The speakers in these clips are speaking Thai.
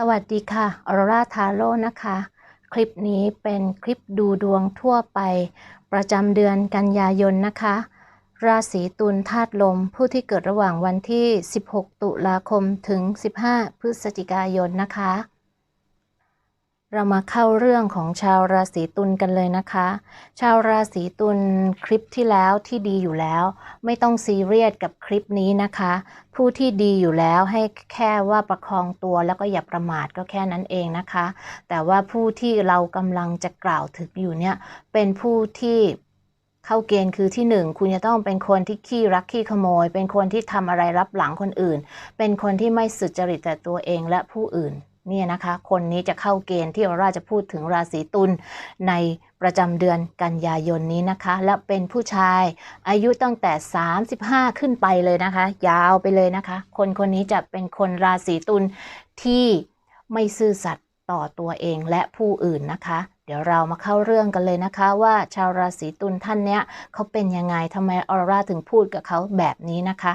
สวัสดีค่ะออโรราทาโร่นะคะ คลิปนี้เป็นคลิปดูดวงทั่วไป ประจำเดือนกันยายนนะคะ ราศีตุลธาตุลม ผู้ที่เกิดระหว่างวันที่ 16 ตุลาคมถึง 15 พฤศจิกายนนะคะ เรามาเข้าเรื่องของชาวราศีตุลกันเลยนะคะ ชาวราศีตุลคลิปที่แล้วที่ดีอยู่แล้ว ไม่ต้องซีเรียสกับคลิปนี้นะคะ ผู้ที่ดีอยู่แล้วให้แค่ว่าประคองตัวแล้วก็อย่าประมาทก็แค่นั้นเองนะคะ แต่ว่าผู้ที่เรากำลังจะกล่าวถึงอยู่เนี่ยเป็นผู้ที่เข้าเกณฑ์คือที่หนึ่งคุณจะต้องเป็นคนที่ขี้รักขี้ขโมย เป็นคนที่ทำอะไรรับหลังคนอื่น เป็นคนที่ไม่สุจริตแต่ตัวเองและผู้อื่น เนี่ยนะคะคนนี้จะเข้าเกณฑ์ที่เราจะพูดถึงราศีตุลในประจำเดือนกันยายนนี้นะคะ และเป็นผู้ชายอายุตั้งแต่ 35 ขึ้นไปเลยนะคะ ยาวไปเลยนะคะ คนคนนี้จะเป็นคนราศีตุลที่ไม่ซื่อสัตย์ต่อตัวเองและผู้อื่นนะคะ เดี๋ยวเรามาเข้าเรื่องกันเลยนะคะ ว่าชาวราศีตุลท่านเนี้ยเขาเป็นยังไงทำไมออร่าถึงพูดกับเขาแบบนี้นะคะ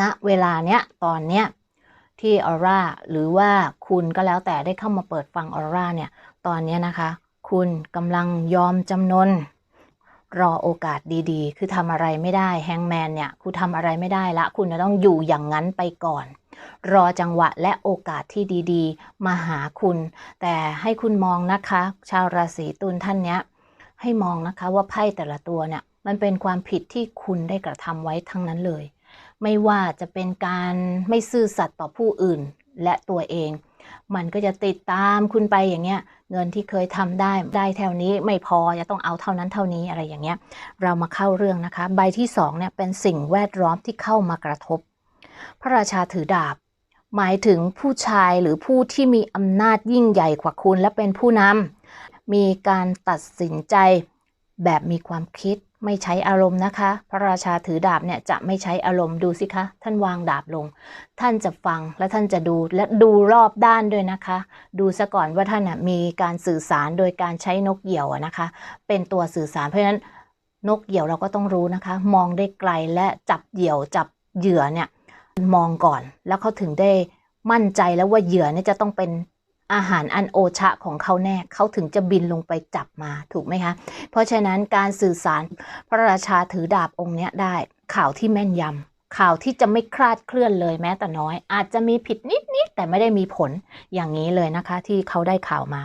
ณเวลาเนี้ยตอนเนี้ย ที่ออร่าหรือว่าคุณก็แล้วแต่ได้เข้ามาเปิดฟังออร่าเนี่ย ตอนนี้นะคะ คุณกำลังยอมจำนน รอโอกาสดีๆ คือทำอะไรไม่ได้แฮงแมนเนี่ยคุณทำอะไรไม่ได้ละ คุณจะต้องอยู่อย่างนั้นไปก่อน รอจังหวะและโอกาสที่ดีๆ มาหาคุณ แต่ให้คุณมองนะคะ ชาวราศีตุลท่านเนี้ยให้มองนะคะว่าไพ่แต่ละตัวเนี่ยมันเป็นความผิดที่คุณได้กระทำไว้ทั้งนั้นเลย ไม่ว่าจะเป็นการไม่ซื่อสัตย์ต่อผู้อื่นและตัวเอง มันก็จะติดตามคุณไปอย่างเงี้ย เงินที่เคยทำได้ได้เท่านี้ไม่พอจะต้องเอาเท่านั้นเท่านี้อะไรอย่างเงี้ย เรามาเข้าเรื่องนะคะ ใบที่สองเนี่ยเป็นสิ่งแวดล้อมที่เข้ามากระทบ พระราชาถือดาบ หมายถึงผู้ชายหรือผู้ที่มีอำนาจยิ่งใหญ่กว่าคุณและเป็นผู้นำมีการตัดสินใจแบบมีความคิด ไม่ใช้อารมณ์นะคะ พระราชาถือดาบเนี่ยจะไม่ใช้อารมณ์ดูสิคะ ท่านวางดาบลง ท่านจะฟังและท่านจะดูและดูรอบด้านด้วยนะคะ ดูซะก่อนว่าท่านมีการสื่อสารโดยการใช้นกเหยี่ยวอนะคะ เป็นตัวสื่อสารเพราะฉะนั้นนกเหยี่ยวเราก็ต้องรู้นะคะ มองได้ไกลและจับเหยี่ยวจับเหยื่อเนี่ยมองก่อนแล้วเขาถึงได้มั่นใจแล้วว่าเหยื่อเนี่ยจะต้องเป็น อาหารอันโอชะของเขาแน่เขาถึงจะบินลงไปจับมาถูกไหมคะ เพราะฉะนั้นการสื่อสารพระราชาถือดาบองค์เนี้ยได้ ข่าวที่แม่นยำข่าวที่จะไม่คลาดเคลื่อนเลยแม้แต่น้อย อาจจะมีผิดนิดๆแต่ไม่ได้มีผลอย่างนี้เลยนะคะ ที่เขาได้ข่าวมา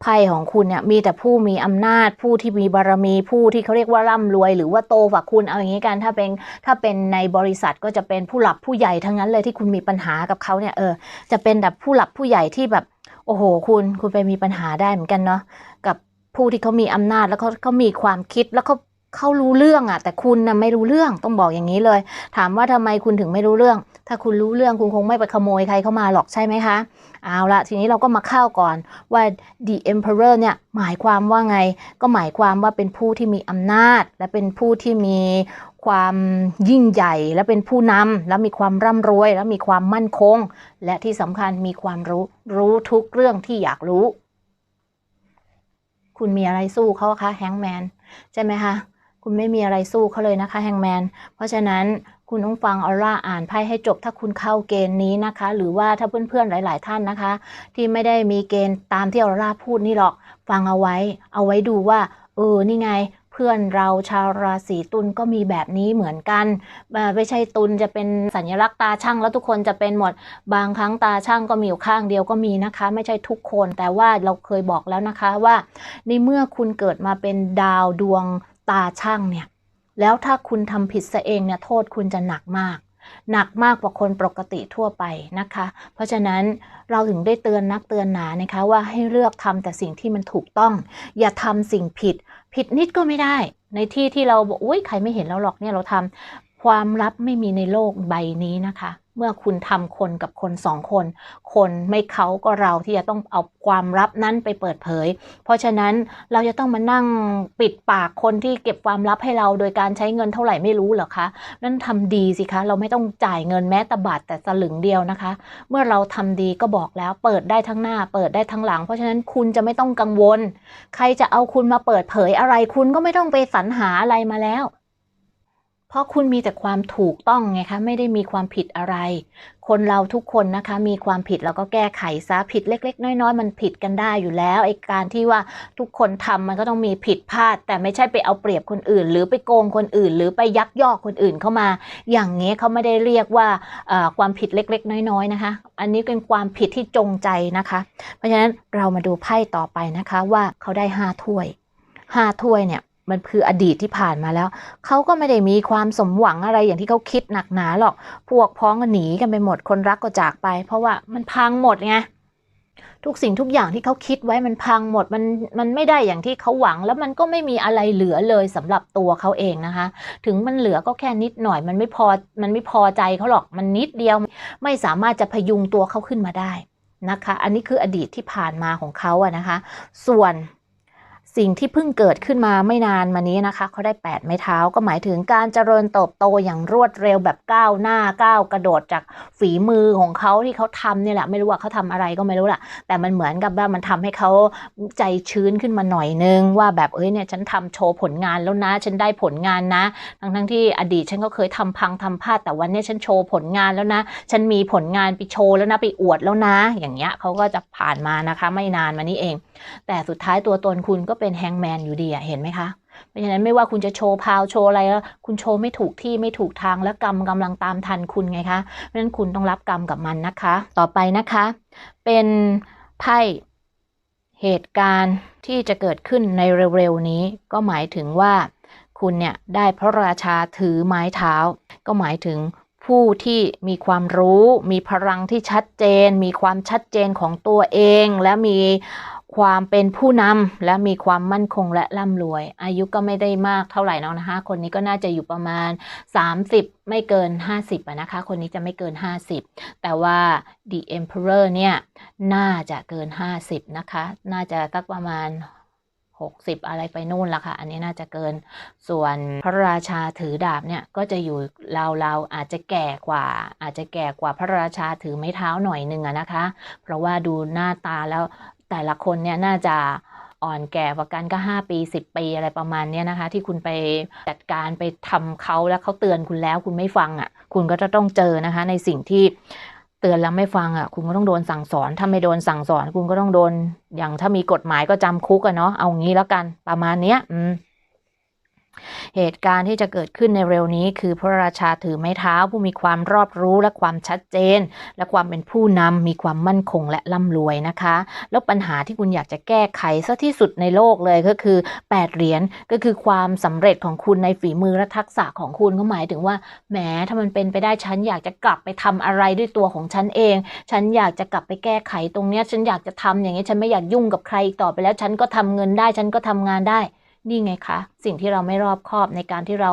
ไพ่ของคุณเนี่ยมีแต่ผู้มีอำนาจผู้ที่มีบารมีผู้ที่เขาเรียกว่าร่ำรวย หรือว่าโตกว่าคุณเอาอย่างนี้กันถ้าเป็นถ้าเป็นในบริษัทก็จะเป็นผู้หลับผู้ใหญ่ทั้งนั้นเลยที่คุณมีปัญหากับเขาเนี่ยเออจะเป็นแบบผู้หลับผู้ใหญ่ที่แบบโอ้โห คุณคุณไปมีปัญหาได้เหมือนกันเนาะกับผู้ที่เขามีอำนาจแล้วเขาเขามีความคิดแล้วเขา เขารู้เรื่องอะแต่คุณน่ะไม่รู้เรื่องต้องบอกอย่างนี้เลย ถามว่าทำไมคุณถึงไม่รู้เรื่อง ถ้าคุณรู้เรื่องคุณคงไม่ไปขโมยใครเข้ามาหรอกใช่ไหมคะเอาละทีนี้เราก็มาเข้าก่อนว่า the emperor เนี่ยหมายความว่าไง ก็หมายความว่าเป็นผู้ที่มีอำนาจ และเป็นผู้ที่มีความยิ่งใหญ่และเป็นผู้นำและมีความร่ำรวย และมีความมั่นคง และที่สำคัญมีความรู้รู้ทุกเรื่องที่อยากรู้ คุณมีอะไรสู้เขาคะแฮงแมนใช่ไหมคะ คุณไม่มีอะไรสู้เขาเลยนะคะแฮงแมน เพราะฉะนั้นคุณต้องฟังออร่าอ่านไพ่ให้จบถ้าคุณเข้าเกณฑ์นี้นะคะ หรือว่าถ้าเพื่อนๆหลาย ๆ ท่านนะคะ ที่ไม่ได้มีเกณฑ์ตามที่ออร่าพูดนี่หรอก ฟังเอาไว้ เอาไว้ดูว่า เออ นี่ไงเพื่อนเราชาวราศีตุลก็มีแบบนี้เหมือนกัน ไม่ใช่ตุลจะเป็นสัญลักษณ์ตาช่างแล้วทุกคนจะเป็นหมด บางครั้งตาช่างก็มีอยู่ข้างเดียวก็มีนะคะ ไม่ใช่ทุกคนแต่ว่าเราเคยบอกแล้วนะคะว่า ในเมื่อคุณเกิดมาเป็นดาวดวง ตาช่างเนี่ย แล้วถ้าคุณทำผิดซะเองเนี่ยโทษคุณจะหนักมาก หนักมากกว่าคนปกติทั่วไปนะคะ เพราะฉะนั้นเราถึงได้เตือนนักเตือนหนานะคะว่าให้เลือกทำแต่สิ่งที่มันถูกต้อง อย่าทำสิ่งผิด ผิดนิดก็ไม่ได้ ในที่ที่เราบอกอุ้ยใครไม่เห็นเราหรอกเนี่ยเราทำ ความลับไม่มีในโลกใบนี้นะคะ เมื่อคุณทำคนกับคนสองคน คนไม่เขาก็เราที่จะต้องเอาความลับนั้นไปเปิดเผย เพราะฉะนั้นเราจะต้องมานั่งปิดปากคนที่เก็บความลับให้เราโดยการใช้เงินเท่าไหร่ไม่รู้เหรอคะนั่นทำดีสิคะ เราไม่ต้องจ่ายเงินแม้แต่บาทแต่สลึงเดียวนะคะ เมื่อเราทำดีก็บอกแล้วเปิดได้ทั้งหน้า เปิดได้ทั้งหลัง เพราะฉะนั้นคุณจะไม่ต้องกังวล ใครจะเอาคุณมาเปิดเผยอะไร คุณก็ไม่ต้องไปสรรหาอะไรมาแล้ว เพราะคุณมีแต่ความถูกต้องไงคะ ไม่ได้มีความผิดอะไร คนเราทุกคนนะคะ มีความผิดแล้วก็แก้ไขซะผิดเล็ก ๆ น้อย ๆ มันผิดกันได้อยู่แล้วไอ้การที่ว่าทุกคนทำมันก็ต้องมีผิดพลาด แต่ไม่ใช่ไปเอาเปรียบคนอื่น หรือไปโกงคนอื่น หรือไปยักยอกคนอื่นเข้ามา อย่างนี้เขาไม่ได้เรียกว่าความผิดเล็ก ๆ น้อยๆนะคะ อันนี้เป็นความผิดที่จงใจนะคะ เพราะฉะนั้นเรามาดูไพ่ต่อไปนะคะว่าเขาได้ห้าถ้วยห้าถ้วยเนี่ย มันคืออดีตที่ผ่านมาแล้ว เขาก็ไม่ได้มีความสมหวังอะไรอย่างที่เขาคิดหนักหนาหรอก พวกพ้องก็หนีกันไปหมด คนรักก็จากไป เพราะว่ามันพังหมดไง ทุกสิ่งทุกอย่างที่เขาคิดไว้มันพังหมด มัน มันไม่ได้อย่างที่เขาหวัง แล้วมันก็ไม่มีอะไรเหลือเลยสำหรับตัวเขาเองนะคะ ถึงมันเหลือก็แค่นิดหน่อย มันไม่พอ มันไม่พอใจเขาหรอก มันนิดเดียว ไม่สามารถจะพยุงตัวเขาขึ้นมาได้นะคะ อันนี้คืออดีตที่ผ่านมาของเขาอะนะคะ ส่วน สิ่งที่เพิ่งเกิดขึ้นมาไม่นานมานี้นะคะเขาได้8ไม้เท้าก็หมายถึงการเจริญเติบโตอย่างรวดเร็วแบบก้าวหน้าก้าวกระโดดจากฝีมือของเขาที่เขาทำเนี่ยแหละไม่รู้ว่าเขาทำอะไรก็ไม่รู้แหละแต่มันเหมือนกับว่ามันทำให้เขาใจชื้นขึ้นมาหน่อยนึง ว่าแบบเอ้ยเนี่ยฉันทำโชว์ผลงานแล้วนะ ฉันได้ผลงานนะ ทั้งทั้งที่อดีตฉันก็เคยทำพังทำพลาดแต่วันนี้ฉันโชว์ผลงานแล้วนะ ฉันมีผลงานไปโชว์แล้วนะไปอวดแล้วนะ อย่างเงี้ยเขาก็จะผ่านมานะคะ ไม่นานมานี้เอง แต่สุดท้ายตัวตนคุณก็เป็นแฮงแมนอยู่ดีอะเห็นไหมคะเพราะฉะนั้นไม่ว่าคุณจะโชว์พาวโชว์อะไรแล้วคุณโชว์ไม่ถูกที่ไม่ถูกทางและกรรมกำลังตามทันคุณไงคะเพราะฉะนั้นคุณต้องรับกรรมกับมันนะคะ ต่อไปนะคะ เป็นไพ่เหตุการณ์ที่จะเกิดขึ้นในเร็วๆนี้ก็หมายถึงว่าคุณเนี่ยได้พระราชาถือไม้เท้า ก็หมายถึงผู้ที่มีความรู้ มีพลังที่ชัดเจน มีความชัดเจนของตัวเอง และมี ความเป็นผู้นำและมีความมั่นคงและร่ำรวย อายุก็ไม่ได้มากเท่าไหร่แล้วนะคะ คนนี้ก็น่าจะอยู่ประมาณ 30 ไม่เกิน 50อะนะคะ คนนี้จะไม่เกิน 50 แต่ว่า The Emperor เนี่ยน่าจะเกิน 50 นะคะ น่าจะสักประมาณ 60 อะไรไปนู่นละค่ะ อันนี้น่าจะเกิน ส่วนพระราชาถือดาบเนี่ยก็จะอยู่ราวๆอาจจะแก่กว่า อาจจะแก่กว่าพระราชาถือไม้เท้าหน่อยหนึ่งอะนะคะ เพราะว่าดูหน้าตาแล้ว แต่ละคนเนี่ยน่าจะอ่อนแก่กว่ากันก็ 5 ปี 10 ปีอะไรประมาณเนี้ยนะคะ ที่คุณไปจัดการไปทำเขาแล้วเขาเตือนคุณแล้วคุณไม่ฟังอะ่ะ คุณก็จะต้องเจอนะคะ ในสิ่งที่เตือนแล้วไม่ฟังอะ่ะ คุณก็ต้องโดนสั่งสอน ถ้าไม่โดนสั่งสอน คุณก็ต้องโดนอย่างถ้ามีกฎหมายก็จำคุกอะเนาะเอางี้แล้วกันประมาณเนี้ย อืม เหตุการณ์ที่จะเกิดขึ้นในเร็วนี้ คือพระราชาถือไม้เท้าผู้มีความรอบรู้และความชัดเจน และความเป็นผู้นำมีความมั่นคงและร่ำรวยนะคะ แล้วปัญหาที่คุณอยากจะแก้ไขซะที่สุดในโลกเลยก็คือ 8 เหรียญก็คือความสำเร็จของคุณในฝีมือและทักษะของคุณก็หมายถึงว่าแหมถ้ามันเป็นไปได้ฉันอยากจะกลับไปทำอะไรด้วยตัวของฉันเอง ฉันอยากจะกลับไปแก้ไขตรงเนี้ยฉันอยากจะทำอย่างนี้ฉันไม่อยากยุ่งกับใครอีกต่อไปแล้วฉันก็ทำเงินได้ฉันก็ทำงานได้ นี่ไงคะ สิ่งที่เราไม่รอบคอบในการที่เรา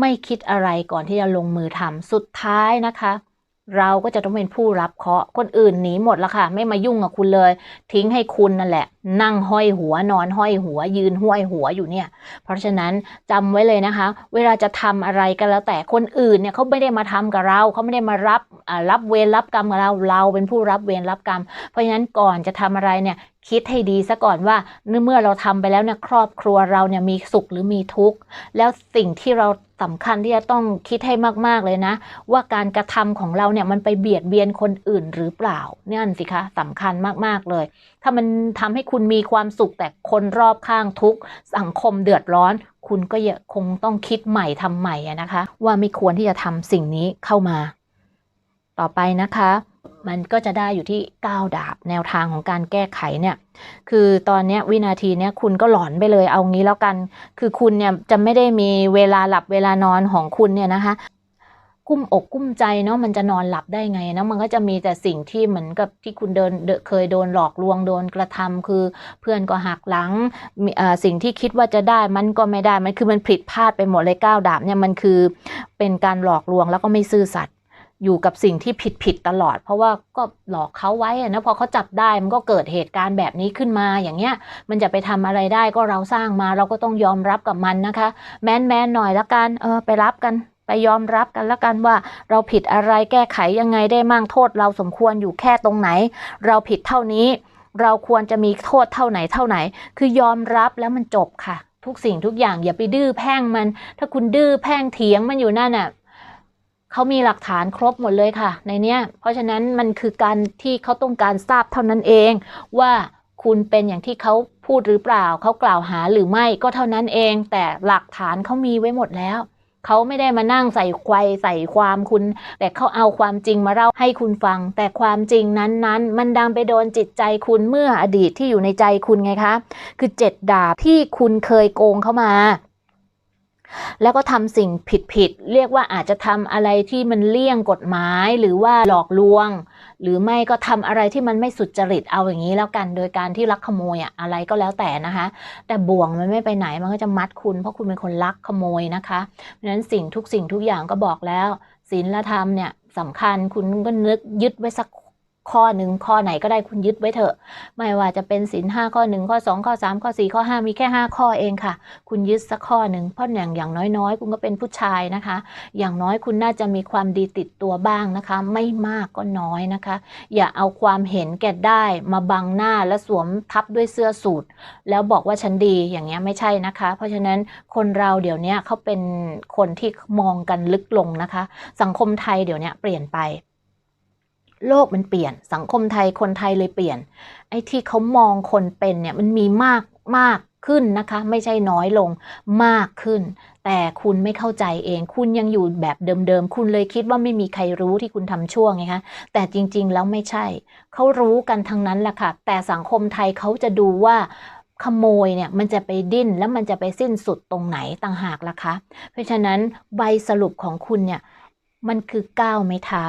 ไม่คิดอะไรก่อนที่จะลงมือทำสุดท้ายนะคะ เราก็จะต้องเป็นผู้รับเคราะห์คนอื่นหนีหมดแล้วค่ะ ไม่มายุ่งกับคุณเลย ทิ้งให้คุณนั่นแหละ นั่งห้อยหัวนอนห้อยหัว ยืนห้อยหัวอยู่เนี่ย เพราะฉะนั้นจำไว้เลยนะคะ เวลาจะทำอะไรก็แล้วแต่คนอื่นเนี่ยเขาไม่ได้มาทำกับเราเขาไม่ได้มารับอ่ารับเวรรับกรรมกับเราเราเป็นผู้รับเวรรับกรรม เพราะฉะนั้นก่อนจะทำอะไรเนี่ย คิดให้ดีซะก่อนว่าเมื่อเราทำไปแล้วเนี่ยครอบครัวเราเนี่ยมีสุขหรือมีทุกข์ แล้วสิ่งที่เราสำคัญที่จะต้องคิดให้มากๆเลยนะ ว่าการกระทำของเราเนี่ยมันไปเบียดเบียนคนอื่นหรือเปล่าเนี่ยนั่นสิคะสำคัญมากๆเลย ถ้ามันทำให้คุณมีความสุขแต่คนรอบข้างทุกข์สังคมเดือดร้อน คุณก็ยคงต้องคิดใหม่ทำใหม่นะคะ ว่าไม่ควรที่จะทำสิ่งนี้เข้ามา ต่อไปนะคะ มันก็จะได้อยู่ที่ 9 ดาบแนวทางของการแก้ไขเนี่ย คือตอนนี้วินาทีเนี้ยคุณก็หลอนไปเลยเอางี้แล้วกัน คือคุณเนี่ยจะไม่ได้มีเวลาหลับเวลานอนของคุณเนี่ยนะคะ กุ้มอกกุ้มใจเนาะมันจะนอนหลับได้ไงนะมันก็จะมีแต่สิ่งที่เหมือนกับที่คุณเดินเคยโดนหลอกลวงโดนกระทำคือเพื่อนก็หักหลังอ่อสิ่งที่คิดว่าจะได้มันก็ไม่ได้มันคือมันผิดพลาดไปหมดเลยก้าวดาบเนี่ยมันคือเป็นการหลอกลวงแล้วก็ไม่ซื่อสัตย์ อยู่กับสิ่งที่ผิดผิดๆตลอด เพราะว่าก็หลอกเขาไว้นะพอเขาจับได้มันก็เกิดเหตุการณ์แบบนี้ขึ้นมาอย่างเงี้ย มันจะไปทำอะไรได้ก็เราสร้างมาเราก็ต้องยอมรับกับมันนะคะ แมนแมนๆหน่อยละกันเออไปรับกันไปยอมรับกันละกันว่าเราผิดอะไรแก้ไขยังไงได้มั่งโทษ เราสมควรอยู่แค่ตรงไหน เราผิดเท่านี้ เราควรจะมีโทษเท่าไหนเท่าไหน คือยอมรับแล้วมันจบค่ะ ทุกสิ่งทุกอย่างอย่าไปดื้อแพ่งมัน ถ้าคุณดื้อแพ่งเถียงมันอยู่นั่นน่ะ เขามีหลักฐานครบหมดเลยค่ะ ในเนี้ย เพราะฉะนั้นมันคือการที่เขาต้องการทราบเท่านั้นเองว่าคุณเป็นอย่างที่เขาพูดหรือเปล่า เขากล่าวหาหรือไม่ก็เท่านั้นเอง แต่หลักฐานเขามีไว้หมดแล้ว เขาไม่ได้มานั่งใส่ควายใส่ความคุณ แต่เขาเอาความจริงมาเล่าให้คุณฟัง แต่ความจริงนั้นๆ มันดังไปโดนจิตใจคุณเมื่ออดีตที่อยู่ในใจคุณไงคะ คือเจ็ดดาบที่คุณเคยโกงเข้ามา แล้วก็ทำสิ่งผิดๆเรียกว่าอาจจะทำอะไรที่มันเลี่ยงกฎหมายหรือว่าหลอกลวง หรือไม่ก็ทำอะไรที่มันไม่สุจริตเอาอย่างนี้แล้วกัน โดยการที่ลักขโมยอะอะไรก็แล้วแต่นะคะ แต่บ่วงมันไม่ไปไหนมันก็จะมัดคุณ เพราะคุณเป็นคนลักขโมยนะคะเพราะฉะนั้นสิ่งทุกสิ่งทุกอย่างก็บอกแล้วศีลธรรมเนี่ยสำคัญคุณก็นึกยึดไว้สัก ข้อหนึ่งข้อไหนก็ได้คุณยึดไว้เถอะ ไม่ว่าจะเป็นศีลห้าข้อหนึ่งข้อสองข้อสามข้อสี่ข้อห้ามีแค่ห้าข้อเองค่ะ คุณยึดสักข้อหนึ่งเพราะอย่างอย่างน้อยๆ คุณก็เป็นผู้ชายนะคะ อย่างน้อยคุณน่าจะมีความดีติดตัวบ้างนะคะ ไม่มากก็น้อยนะคะ อย่าเอาความเห็นแก่ได้มาบังหน้าและสวมทับด้วยเสื้อสูทแล้วบอกว่าฉันดีอย่างเงี้ยไม่ใช่นะคะ เพราะฉะนั้นคนเราเดี๋ยวนี้เขาเป็นคนที่มองกันลึกลงนะคะ สังคมไทยเดี๋ยวนี้เปลี่ยนไป โลกมันเปลี่ยน สังคมไทยคนไทยเลยเปลี่ยน ไอ้ที่เขามองคนเป็นเนี่ยมันมีมากมากขึ้นนะคะ ไม่ใช่น้อยลงมากขึ้น แต่คุณไม่เข้าใจเอง คุณยังอยู่แบบเดิมๆ คุณเลยคิดว่าไม่มีใครรู้ที่คุณทำชั่วไงคะแต่จริงๆแล้วไม่ใช่ เขารู้กันทั้งนั้นแหละค่ะ แต่สังคมไทยเขาจะดูว่าขโมยเนี่ยมันจะไปดิ้นแล้วมันจะไปสิ้นสุดตรงไหนต่างหากล่ะคะ เพราะฉะนั้นใบสรุปของคุณเนี่ยมันคือก้าวไม้เท้า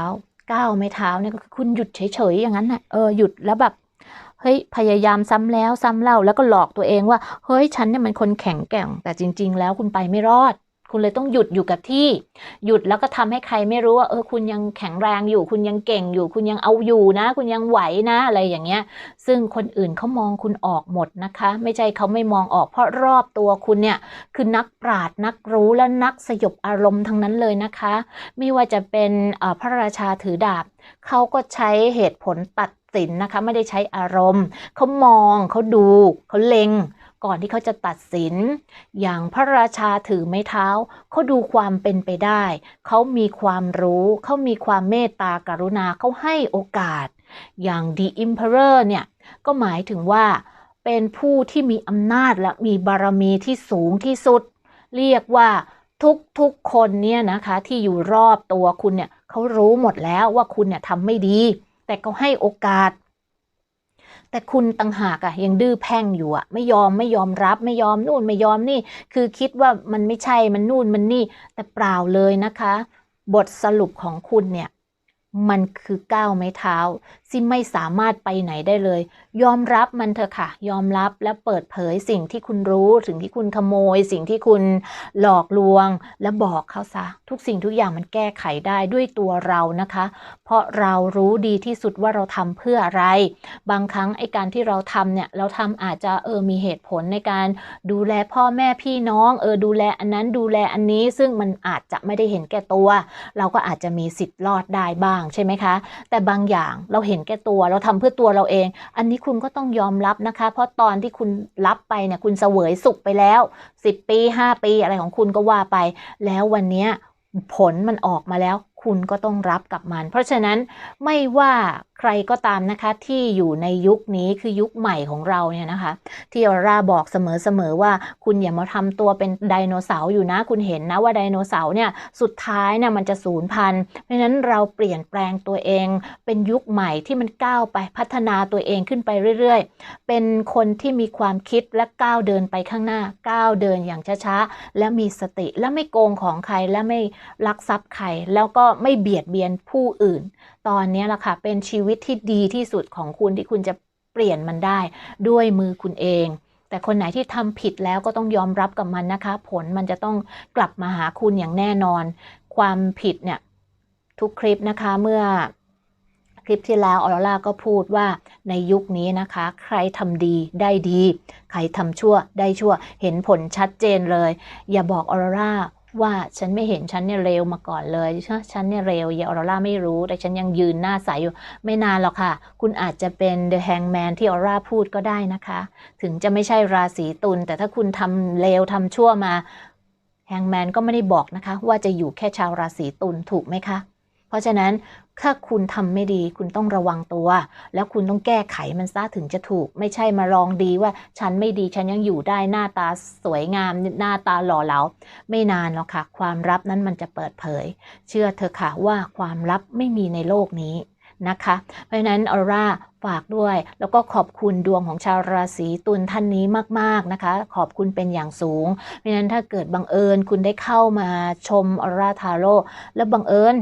ก้าวไม้เท้าเนี่ยก็คือคุณหยุดเฉยๆอย่างนั้นนะเออหยุดแล้วแบบเฮ้ยพยายามซ้ำแล้วซ้ำเล่าแล้วก็หลอกตัวเองว่า เฮ้ยฉันเนี่ยมันคนแข็งแกร่ง แต่จริง ๆ แล้วคุณไปไม่รอด คุณเลยต้องหยุดอยู่กับที่ หยุดแล้วก็ทำให้ใครไม่รู้ว่า เออคุณยังแข็งแรงอยู่ คุณยังเก่งอยู่ คุณยังเอาอยู่นะ คุณยังไหวนะอะไรอย่างเงี้ย ซึ่งคนอื่นเขามองคุณออกหมดนะคะ ไม่ใช่เขาไม่มองออก เพราะรอบตัวคุณเนี่ยคือนักปราชญ์นักรู้และนักสยบอารมณ์ทั้งนั้นเลยนะคะ ไม่ว่าจะเป็นออพระราชาถือดาบเขาก็ใช้เหตุผลตัดสินนะคะ ไม่ได้ใช้อารมณ์เขามองเขาดูเขาเล็ง ก่อนที่เขาจะตัดสิน อย่างพระราชาถือไม้เท้าเขาดูความเป็นไปได้ เขามีความรู้เขามีความเมตตากรุณาเขาให้โอกาส อย่าง The Emperor เนี่ยก็หมายถึงว่าเป็นผู้ที่มีอำนาจและมีบารมีที่สูงที่สุด เรียกว่าทุกๆคนเนี่ยนะคะที่อยู่รอบตัวคุณเนี่ยเขารู้หมดแล้วว่าคุณเนี่ยทำไม่ดี แต่เขาให้โอกาส แต่คุณต่างหากอะยังดื้อแพ่งอยู่อะไม่ยอมไม่ยอมรับไม่ยอมนู่นไม่ยอมนี่ คือคิดว่ามันไม่ใช่มันนู่นมันนี่ แต่เปล่าเลยนะคะ บทสรุปของคุณเนี่ย มันคือก้าวไม้เท้า ที่ไม่สามารถไปไหนได้เลย ยอมรับมันเถอะค่ะ ยอมรับและเปิดเผยสิ่งที่คุณรู้สิ่งที่คุณขโมย สิ่งที่คุณหลอกลวง และบอกเขาซะ ทุกสิ่งทุกอย่างมันแก้ไขได้ด้วยตัวเรานะคะ เพราะเรารู้ดีที่สุดว่าเราทำเพื่ออะไร บางครั้งไอ้การที่เราทำเนี่ยเราทำอาจจะเออมีเหตุผลในการดูแลพ่อแม่พี่น้อง เออดูแลอันนั้นดูแลอันนี้ซึ่งมันอาจจะไม่ได้เห็นแก่ตัว เราก็อาจจะมีสิทธิ์รอดได้บ้างใช่ไหมคะ แต่บางอย่างเราเห็นแก่ตัว เราทำเพื่อตัวเราเอง อันนี้คุณก็ต้องยอมรับนะคะ เพราะตอนที่คุณรับไปเนี่ยคุณเสวยสุขไปแล้ว 10 ปี 5 ปีอะไรของคุณก็ว่าไป แล้ววันนี้ผลมันออกมาแล้ว คุณก็ต้องรับกับมัน เพราะฉะนั้นไม่ว่าใครก็ตามนะคะที่อยู่ในยุคนี้คือยุคใหม่ของเราเนี่ยนะคะ ที่ออร่าบอกเสมอๆว่าคุณอย่ามาทำตัวเป็นไดโนเสาร์อยู่นะ คุณเห็นนะว่าไดโนเสาร์เนี่ยสุดท้ายเนี่ยมันจะสูญพันธุ์เพราะฉะนั้นเราเปลี่ยนแปลงตัวเอง เป็นยุคใหม่ที่มันก้าวไปพัฒนาตัวเองขึ้นไปเรื่อยๆ เป็นคนที่มีความคิดและก้าวเดินไปข้างหน้าก้าวเดินอย่างช้าๆและมีสติและไม่โกงของใครและไม่ลักทรัพย์ใครแล้วก็ไม่เบียดเบียนผู้อื่นตอนนี้ล่ะค่ะ เป็นชีวิตที่ดีที่สุดของคุณที่คุณจะเปลี่ยนมันได้ ด้วยมือคุณเอง แต่คนไหนที่ทำผิดแล้วก็ต้องยอมรับกับมันนะคะ ผลมันจะต้องกลับมาหาคุณอย่างแน่นอน ความผิดเนี่ย ทุกคลิปนะคะเมื่อคลิปที่แล้วออร่าก็พูดว่าในยุคนี้นะคะ ใครทำดีได้ดี ใครทำชั่วได้ชั่ว เห็นผลชัดเจนเลย อย่าบอกออร่า ว่าฉันไม่เห็นฉันเนี่ยเร็วมาก่อนเลยฉันเนี่ยเร็วอย่าออร่าไม่รู้ แต่ฉันยังยืนหน้าใสอยู่ ไม่นานหรอกค่ะ คุณอาจจะเป็น The Hangman ที่ออร่าพูดก็ได้นะคะ ถึงจะไม่ใช่ราศีตุลแต่ถ้าคุณทำเลวทำชั่วมาแฮงแมนก็ไม่ได้บอกนะคะ ว่าจะอยู่แค่ชาวราศีตุลถูกไหมคะ เพราะฉะนั้น ถ้าคุณทำไม่ดีคุณต้องระวังตัว แล้วคุณต้องแก้ไขมันซะถึงจะถูก ไม่ใช่มาลองดีว่า ฉันไม่ดีฉันยังอยู่ได้หน้าตาสวยงาม หน้าตาหล่อเหลาไม่นานหรอกค่ะ ความลับนั้นมันจะเปิดเผย เชื่อเธอค่ะว่าความลับไม่มีในโลกนี้นะคะ เพราะฉะนั้นออร่าฝากด้วย แล้วก็ขอบคุณดวงของชาวราศีตุลท่านนี้มาก ๆนะคะ ขอบคุณเป็นอย่างสูง เพราะฉะนั้นถ้าเกิดบังเอิญคุณได้เข้ามาชมออร่าทาโร่แล้วบังเอิญ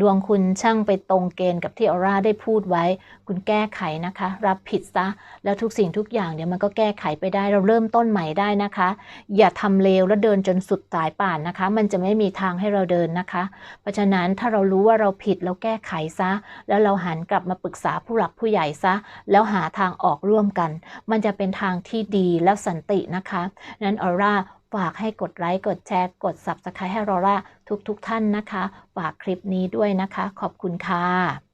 ดวงคุณช่างไปตรงเกณฑ์กับที่ออร่าได้พูดไว้ คุณแก้ไขนะคะ รับผิดซะ แล้วทุกสิ่งทุกอย่างเดี๋ยวมันก็แก้ไขไปได้เราเริ่มต้นใหม่ได้นะคะ อย่าทำเลวแล้วเดินจนสุดสายป่านนะคะ มันจะไม่มีทางให้เราเดินนะคะ เพราะฉะนั้นถ้าเรารู้ว่าเราผิดเราแก้ไขซะ แล้วเราหันกลับมาปรึกษาผู้หลักผู้ใหญ่ซะ แล้วหาทางออกร่วมกัน มันจะเป็นทางที่ดีแล้วสันตินะคะนั้นออร่า ฝากให้กดไลค์กดแชร์ กด Subscribe ให้รอร่าทุกๆทท่านนะคะ ฝากคลิปนี้ด้วยนะคะ ขอบคุณค่ะ